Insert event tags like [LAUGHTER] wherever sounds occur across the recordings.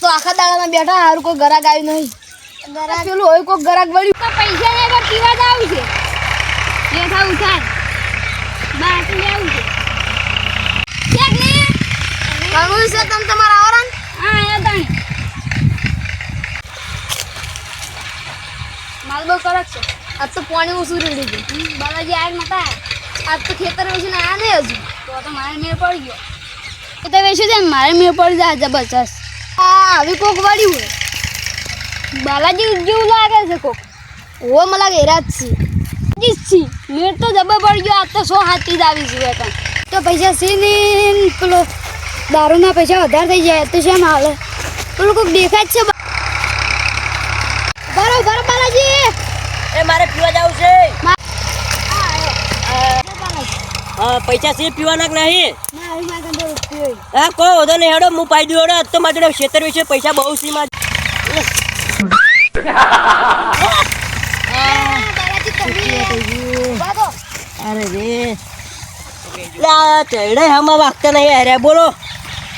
તો આખા દાડામાં બેઠા હારું કોઈ ગરાક આવ્યું નહીં. ગરાક પેલું હોય કોઈ ગરાક વળ્યું. તો પૈસા ને આગળ પીવા આવું છે. જે ખાવું થાય. બાકી લેવું છે. ચેક ને કાંગુ છે તમે તમારા આવરણ? હા એ તાણી માલ બહુ કડક છે. આજ તો પાણી ઓછું રેડી ગયું બાલાજી આગ નતા. આજ તો ખેતર વેચીને આ નહીં હજુ. તો તો મારે મેળ પડી ગયો. તો વેચ્યું છે? ને મારે મેળ પડી જાય જબરજસ્ત આવી કોક વાળી હોય. બાલાજી જેવું લાગે છે કોક. ઓ મને લાગે હેરા જ છે. મેળ તો જબર પડી ગયો આ તો સો હાથી જ આવી છે વેતન તો પૈસા છે ને પેલો દારૂના પૈસા વધારે થઈ જાય તો શેમ હાલે? પેલું કોઈક દેખાય જ છે બરો બરો બાલાજી. એ મારે પીવા જવું છે. પૈસા છે પીવાના કે નહીં? હા, કોઈ વધો નહીં, હેડો, હું પાઈ દઉં, હેડો. તો મારી જોડે ખેતર વિશે પૈસા બહુ તમે ભાગો અરે રે. ચડે હમા વાગતા નહીં, અરે બોલો.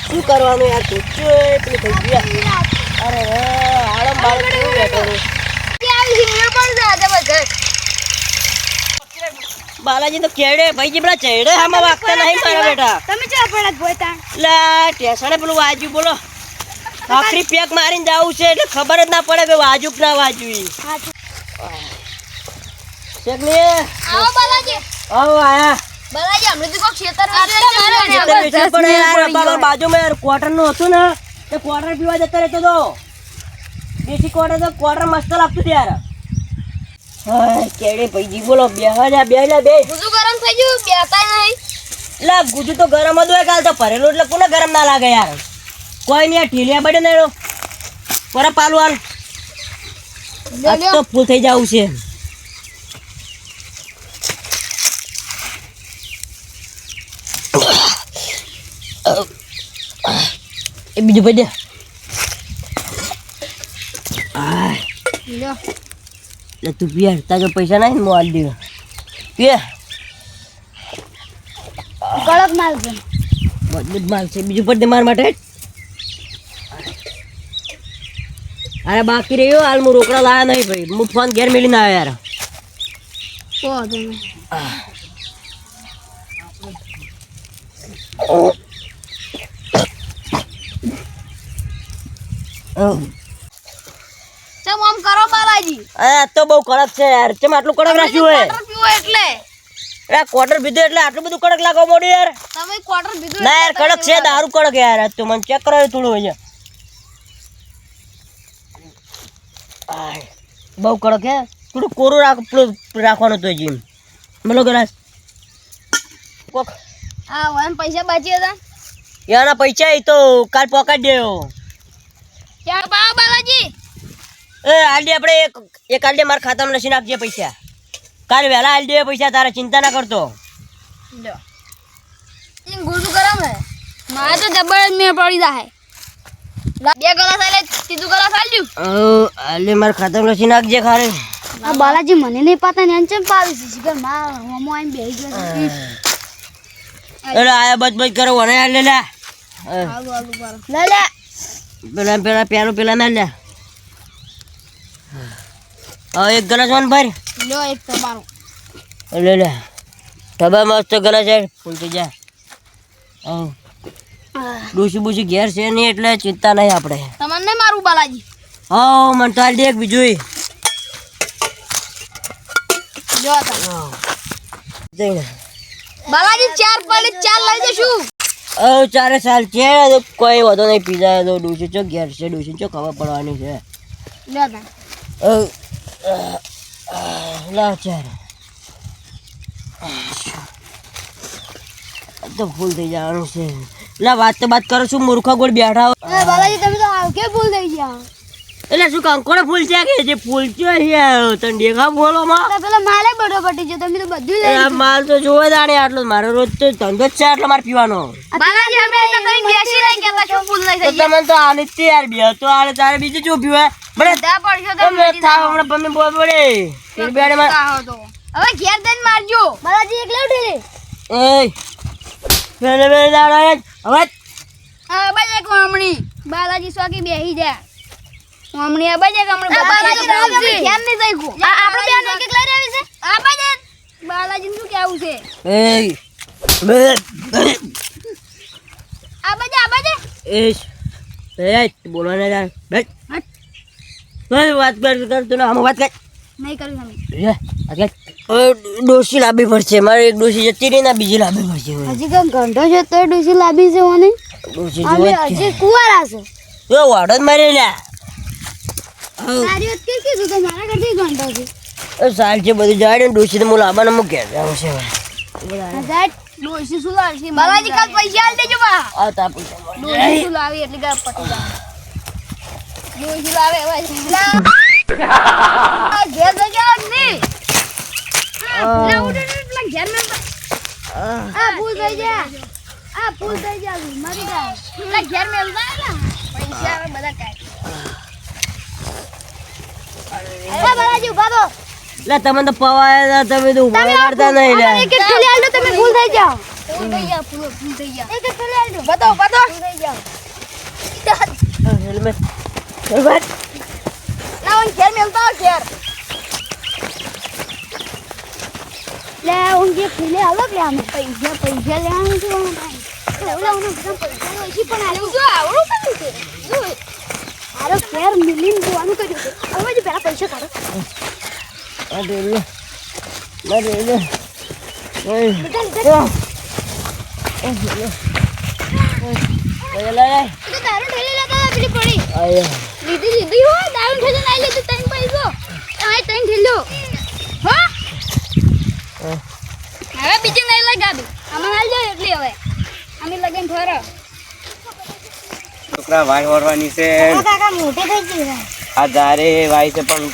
શું કરવાનું યાર? પેલી થઈ ગયા અરે આળમ બાળમ કેવું બેઠો રે આવી છે મેળ પડી જાય જબરજસ્ત બાલાજી તો કેડે ભાઈ જે પેલા ચેડે હામાં વાગતા નહીં મારા બેટા. તમે ચા પડત ભોયતા લા ટેસણે પેલું વાજુ બોલો. આખરી પેક મારીને જાવું છે એટલે ખબર જ ના પડે કે વાજુ કે ના વાજુ ઈ. શેકલી આવો બાલાજી. આવો આયા. બાલાજી હમણે તો કોક ખેતર ખેતર વેચવું પડે યાર બાબા બાજુમાં યાર ક્વાર્ટરનું હતું ને તે ક્વાર્ટર પીવા જતા રહેતો તો. દેશી ક્વાર્ટર તો ક્વાર્ટર મસ્ત લાગતું યાર. કેડે ભાઈજી બોલો બે જા બે જા બે બધું ગરમ થઈ ગયું? બેતા નહીં. લા ગુજુ તો ગરમ હતું કાલ તો ભરેલું એટલે કોને ગરમ ના લાગે યાર? કોઈ નહીં ઢીલિયા બડે નહીં પરા પાલું હાલ. આજ તો ફૂલ થઈ જવું છે. એ બીજું બધે લ્યો. લે તું પીએ તારે પૈસા નહીં હું આલી દઉં પીએ. કડક માલ છે. મજબૂત માલ છે બીજું પડે માર માટે. અરે બાકી રહ્યો હાલ હું રોકડા લાયા નહીં ભાઈ. હું ફોન ઘેર મેલીને આવ્યો યાર કો તમે આમ કરો બાલાજી. આ તો બહુ કડક છે યાર. ચમ આટલું કડક રાખ્યું હે એટલે. અરે ક્વાર્ટર પીધું એટલે આટલું બધું કડક લાગો પડ્યું યાર? તમે ક્વાર્ટર પીધું ના યાર કડક છે દારૂ કડક યાર. તો મને ચેક કરાવ્યું થોડું અહીંયા. બહુ કડક હે. થોડું કોરું રાખ રાખવાનું તો જીમ. બોલો ગરાસ કોક. હા વન પૈસા બાકી હતા? યાના પૈસા એ તો કાલ પોકાટ દેવો. ક્યાં બાલાજી? એ આલડી આપણે એક એક આલડી મારા ખાતામાં લસી નાખજે પૈસા. કાલ વહેલા આલડી પૈસા તારે ચિંતા ના કરતો. ગુરુ ગરમ હે મારે તો જબર જ મેળ પડી જાય બે ગલાસ આલે ત્રીજું ગલાસ આલ્યું આલી મારા ખાતામાં લસી નાખજે ખારે. આ બાલાજી મને નહીં પાતા ને પાવી છે? આઈને બેહી ગયો છે. આયા બચ બચ કરો વને આલે લે. લે લે. પેલા પેલા પેલું પેલા ના લે. હવે એક ગ્લાસ વાન ભર. લો એક તમારો. લે લે ડબ્બા મસ્ત ગ્લાસ છે. ફૂલતી જા. આવ ડોસી બોસી ઘેર છે નહીં એટલે ચિંતા નહીં આપણે. તમને મારું બાલાજી? હા મને તો દે એક બીજું તમે જઈને. બાલાજી ચાર પડી ચાર લઈ જશું. હવે ચારે સાલ છે. કોઈ વધો નહીં પીઝા તો ડૂસી ચો ઘેર છે ડોસી ચો ખબર પડવાની છે. હવે લાવ ચાર તો ફૂલ થઈ જવાનું છે એટલે વાત તો વાત કરો છું મૂર્ખા ગોળ બેઠા બાબાજી તમે તો આવકે ભૂલ થઈ ગયા? એટલે શું કંકોડે ફૂલ છે કે જે ફૂલ છે યાર? તને દેખા બોલો માં. તો પેલો માલે બડો પટી ગયો તમે તો બધું એ માલ તો જોવે દાડે આટલો મારો રોજ તો ધંધો જ છે આટલો મારે પીવાનો. બાલાજી અમે તો કઈ બેસી શું ભૂલ નહીં તો થઈ તમને તો આલે જ છે બે તો આને તારે બીજું જો પીવા બડે પડશો તમે થાવ હમણાં તમે બોલ પડે. ફેર બેડે માં હવે ઘેર જઈને મારજો. બાલાજી એકલા ઉઠી રે એય બેલે બેલે દાડા હવે બાલાજી સ્વાકી બેહી જા કમણે બાલાજી નહીં આ આપણે બેન એક એક લઈ છે? આ બાલાજી શું કેવું છે? આ બાજે આ એશ એ બોલવાને બેટ વાત કર કર તું આમ વાત કર. નહીં કર્યું લે વાત કર. હવે ડોશી પડશે મારે એક ડોશી જતી રહી ને બીજી લાવવી પડશે હજી કંઈ ઘંટો છે તો ડોસી લાવી છે મને ડોશી જોવે હજી કુંવારા છે. જો વાડો જ મારી લે. તારી વાત કીધું તો? મારા ઘરથી ઘંટો છે. સાલ છે બધું જાય ને ડોશી તો હું લાવવાના મૂકે આવશે હજાર ડોશી શું લાવશે? બાલાજી કાલ પૈસા આલ દેજો બા. આવતા પૈસા મળે. શું લાવી? એટલે કે પટી જાય. ડોશી લાવે હવે ઘેર જગ્યા નહીં લા ઉડે પેલા ઘેર મેં આ ફૂલ થઈ જા આ ફૂલ થઈ જા મરી જાય પેલા ઘેર મેં પૈસા બધા કાઢ એ બાલાજી ઊભા લે તમે તો પવાયા તમે તો ઊભા કરતા નહીં લે. એક એક થેલી આલ તમે ભૂલ થઈ જાઓ. ભૂલ થઈ જાઓ. ફૂલ ફૂલ થઈ જાઓ એક એક થેલી આલ દો બતો બતો થઈ જાઓ. હેલ્મેટ. હેલ્મેટ ના ઓન ઘેર મેલતા ઘેર લે ઊંઘે થેલી આલો કે આમે પૈસા પૈસા લેવાનું છે ઓલા ઓલા બધા પૈસા ઓછી પણ આલો જો આવડું કર્યું છે જો આરો ફેર મિલીન જોવાનું કર્યું છે હવે જે પેલા પૈસા કાઢો અરે લે અરે લે ઓય બધા લીધા ઓય લે લે તો તારું ઠેલી લેતા પેલી પડી આયા લીધી લીધી હો દારૂ ઠેલો નાઈ લીધી ત્રણ પૈસો. આ ત્રણ ઠેલો. હો? હવે બીજી નહીં લગાવી. અમે હાલ જાય એટલી હવે. અમે લગન થોરો છોકરા વાય વરવાની છે. કાકા મોટે થઈ ગઈ આ જારે વાય છે પણ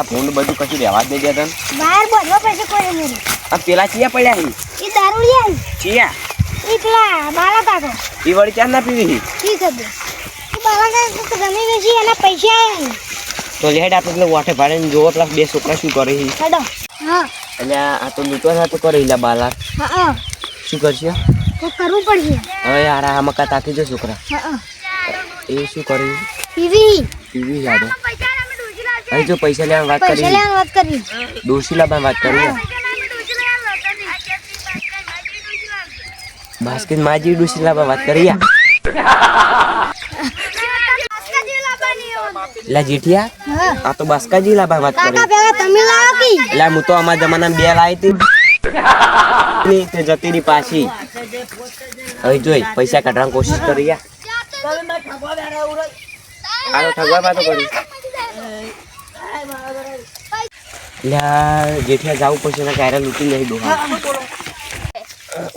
આ ભૂંડ બધું કશું રહેવા જ નહીં દેતા ને. બહાર બોલવા પૈસા કોઈ નહીં. આ પેલા ચિયા પડ્યા હી? એ દારૂ લે ચિયા? એકલા પેલા બાલા કાકો. એ વળી ક્યાં ના પીવી ઠીક હતું. ગમે વેચી એના પૈસા તો લેડ આપણે વાટે ભાડે જોવો પેલા બે છોકરા શું કરે છે. હેડો. હા. એટલે આ તો લૂંટવા ના તો કરે ઈલા બાલા હા શું કરશે? તો કરવું પડશે. હવે યાર આ મકા તાકી જો છોકરા? હા એ શું કરે ટીવી ટીવી યાદ અહીં જો પૈસા લેવાની વાત પૈસા કરી. લેવાની વાત કરી. ડોસી લાવવાની વાત કરી બાસ્કેટ માજી ડોસી લાવવા વાત કરી યાર લા જેઠિયા આ તો બાસ્કાજી લાવવા વાત કરી. કાકા પેલા તમે લાવો કી. એટલે હું તો અમારા જમાનામાં બે લાવી હતી. તે જતી રહી પાછી. હવે જોઈ પૈસા કાઢવાની કોશિશ કરી યાર આનો ઠગવા બાતો કરી. લા જેઠિયા જાવ પડશે ને કાયરા લૂટી નહીં દોહા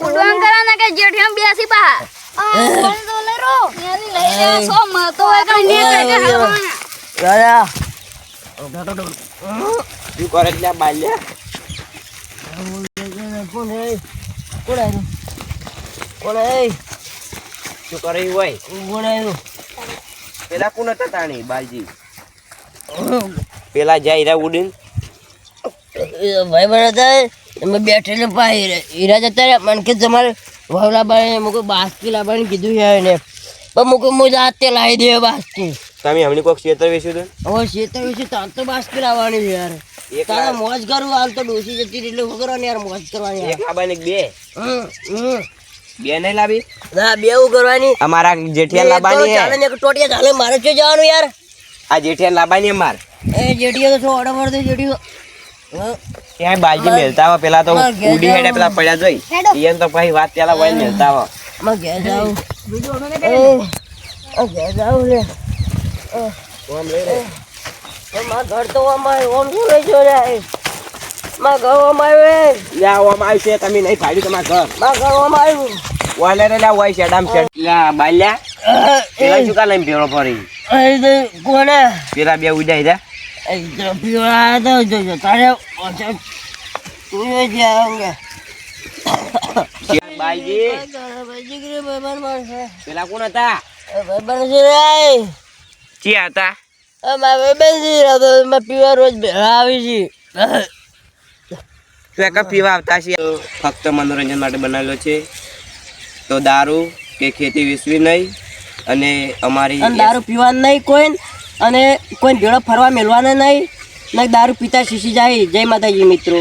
ઉડવાન કરા ના કે જેઠિયામ બેસી બા આ કોણ દોલેરો લે લઈ લે સો મતો હોય કે ને હાલવાના. દાદા. શું કરે એટલે બાલ્યા કોણ હે કોણ આવ્યું કોણ હે શું કરે હોય? કોણ આવ્યું પેલા કોણ હતા તાણી બાલજી? પેલા જાય હીરા ઉડીન? ભાઈ બન હતા તમે બેઠેલે પા હીરા જતા રહ્યા મને કે તમારે વાવલા બાઈ મુકે બાસ્કી લાવવાની કીધું છે. એને પણ મુકે હું જાતે લાવી દે બાસ્કી તમે હમણાં કોઈક ક્ષેત્ર વેચ્યું હતું? હવે શેતર વિશે તાર તો બાસ લાવવાની યાર. એક તારે મોજ કરું હાલ તો ડોસી જતી એટલે શું યાર મોજ કરવાની એક લાવવા ને બે. બે નહીં લાવી? ના બે કરવાની. અમારા જેઠિયા લાબાની તો ચાલે ને એક ટોટિયા ચાલે મારે છે જવાનું યાર? આ જેઠિયા લાબાની માર. એ જેઠિયા તો છો ઓર્ડર હા. ત્યાં બાલજી મેલતા આવો પેલા તો ઉડી હેડે પેલા પડ્યા જોઈ. ઈયન તો પછી વાત પેલા વળી મેલતા આવો અમે ઘેર જાવ ઘેર જાવ લે. ઓમ લઈ લે. માં ઘર તો અમારે ઓમ શું લઈ જો રે માં ઘર ઓમ આવ્યું લે આ ઓમ આવ્યું છે તમે નહીં પાડ્યું તમારા ઘર. માં ઘર ઓમ આવ્યું. ઓલે રે લે ઓય શેડામ શેડ લ્યા બાલ્યા પેલા શું કા લઈને ભેળો તો કોને? પેલા બે ઉડાઈ જા. પીવડા તો જોજો તારે તું એ આવું [COUGHS] બાલજી દીકરી ભાઈબંધ મળશે પેલા કોણ હતા? ભાઈબંધ છે રે હતા? અમારે બેસી તો એમાં પીવા રોજ આવી છે. પીવા આવતા છે. ફક્ત મનોરંજન માટે બનાવેલો છે. તો દારૂ કે ખેતી વિસવી નહીં અને અમારી દારૂ પીવાનું નહીં કોઈ અને કોઈ ભેળો ફરવા મેળવાના નહીં. ને દારૂ પીતા શીશી જાય. જય માતાજી મિત્રો.